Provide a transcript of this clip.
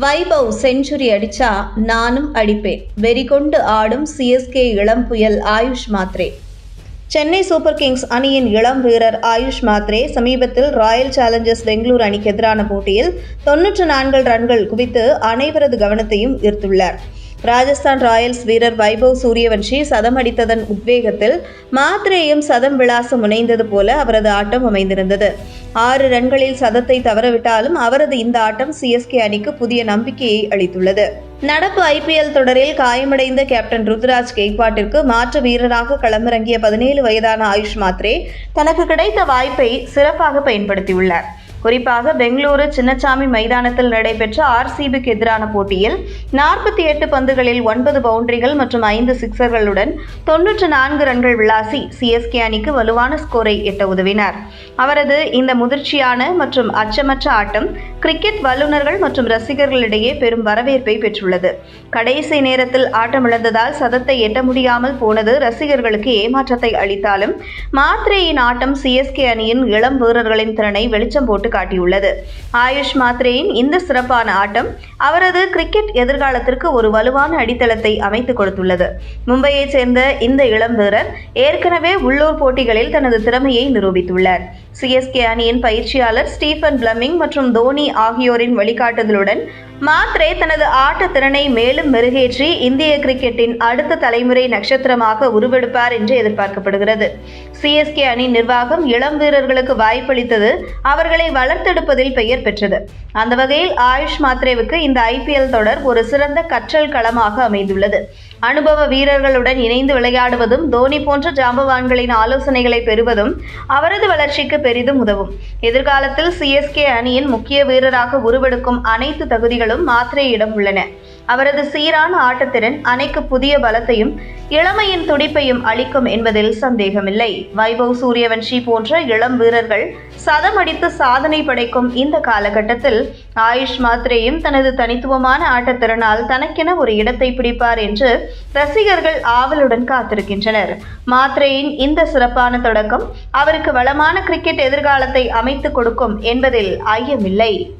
Vaibhav century அடிச்சா நானும் அடிப்பேன். வெறிகொண்டு ஆடும் சிஎஸ்கே இளம் புயல் ஆயுஷ் மாத்ரே. சென்னை சூப்பர் கிங்ஸ் அணியின் இளம் வீரர் ஆயுஷ் மாத்ரே சமீபத்தில் ராயல் சேலஞ்சர்ஸ் பெங்களூர் அணிக்கு எதிரான போட்டியில் தொன்னூற்று நான்கு ரன்கள் குவித்து அனைவரது கவனத்தையும் ஈர்த்துள்ளார். ராஜஸ்தான் ராயல்ஸ் வீரர் வைபவ் சூரியவன்ஷி சதம் அடித்ததன் உத்வேகத்தில் மாத்ரேயும் சதம் விளாசம் முனைந்தது போல அவரது ஆட்டம் அமைந்திருந்தது. ஆறு ரன்களில் சதத்தை தவறவிட்டாலும் அவரது இந்த ஆட்டம் சிஎஸ்கே அணிக்கு புதிய நம்பிக்கையை அளித்துள்ளது. நடப்பு ஐபிஎல் தொடரில் காயமடைந்த கேப்டன் ருத்ராஜ் கெய்க்வாட்டிற்கு மாற்று வீரராக களமிறங்கிய பதினேழு வயதான ஆயுஷ் மாத்ரே தனக்கு கிடைத்த வாய்ப்பை சிறப்பாக பயன்படுத்தியுள்ளார். குறிப்பாக பெங்களூரு சின்னசாமி மைதானத்தில் நடைபெற்ற ஆர்சிபிக்கு எதிரான போட்டியில் நாற்பத்தி எட்டு பந்துகளில் ஒன்பது பவுண்டரிகள் மற்றும் ஐந்து சிக்சர்களுடன் தொன்னூற்று நான்கு ரன்கள் விளாசி சிஎஸ்கே அணிக்கு வலுவான ஸ்கோரை எட்ட உதவினார். அவரது இந்த முதிர்ச்சியான மற்றும் அச்சமற்ற ஆட்டம் கிரிக்கெட் வல்லுநர்கள் மற்றும் ரசிகர்களிடையே பெரும் வரவேற்பை பெற்றுள்ளது. கடைசி நேரத்தில் ஆட்டமிழந்ததால் சதத்தை எட்ட முடியாமல் போனது ரசிகர்களுக்கு ஏமாற்றத்தை அளித்தாலும் மாத்ரேயின் ஆட்டம் சிஎஸ்கே அணியின் இளம் வீரர்களின் திறனை வெளிச்சம் போட்டு காட்டியுள்ளது. ஆயுஷ் மாத்ரேயின் இந்த சிறப்பான ஆட்டம் அவரது கிரிக்கெட் எதிர்காலத்திற்கு ஒரு வலுவான அடித்தளத்தை அமைத்துக் கொடுத்துள்ளது. மும்பையைச் சேர்ந்த இந்த இளம் வீரர் ஏற்கனவே உள்ளூர் போட்டிகளில் தனது திறமையை நிரூபித்துள்ளார். சிஎஸ்கே அணியின் பயிற்சியாளர் ஸ்டீஃபன் பிளமிங் மற்றும் தோனி ஆகியோரின் வழிகாட்டுதலுடன் மாத்ரே தனது ஆட்ட திறனை மேலும் மெருகேற்றி இந்திய கிரிக்கெட்டின் அடுத்த தலைமுறை நட்சத்திரமாக உருவெடுப்பார் என்று எதிர்பார்க்கப்படுகிறது. சிஎஸ்கே அணி நிர்வாகம் இளம் வீரர்களுக்கு வாய்ப்பளித்தது அவர்களை வளர்த்தெடுப்பதில் பெயர் பெற்றது. அந்த வகையில் ஆயுஷ் மாத்ரேவுக்கு இந்த ஐபிஎல் தொடர் ஒரு சிறந்த கற்றல் களமாக அமைந்துள்ளது. அனுபவ வீரர்களுடன் இணைந்து விளையாடுவதும் தோனி போன்ற ஜாம்பவான்களின் ஆலோசனைகளை பெறுவதும் அவரது வளர்ச்சிக்கு பெரிதும் உதவும். எதிர்காலத்தில் சிஎஸ்கே அணியின் முக்கிய வீரராக உருவெடுக்கும் அனைத்து தகுதிகளும் மாத்திரையிடம் உள்ளன. அவரது சீரான ஆட்டத்திறன் அணைக்கு புதிய பலத்தையும் இளமையின் துடிப்பையும் அளிக்கும் என்பதில் சந்தேகமில்லை. வைபவ் சூரியவன்ஷி போன்ற இளம் வீரர்கள் சதமடித்து சாதனை படைக்கும் இந்த காலகட்டத்தில் ஆயுஷ் மாத்ரேயும் தனது தனித்துவமான ஆட்டத்திறனால் தனக்கென ஒரு இடத்தை பிடிப்பார் என்று ரசிகர்கள் ஆவலுடன் காத்திருக்கின்றனர். மாத்ரேயின் இந்த சிறப்பான தொடக்கம் அவருக்கு வளமான கிரிக்கெட் எதிர்காலத்தை அமைத்துக் கொடுக்கும் என்பதில் ஐயமில்லை.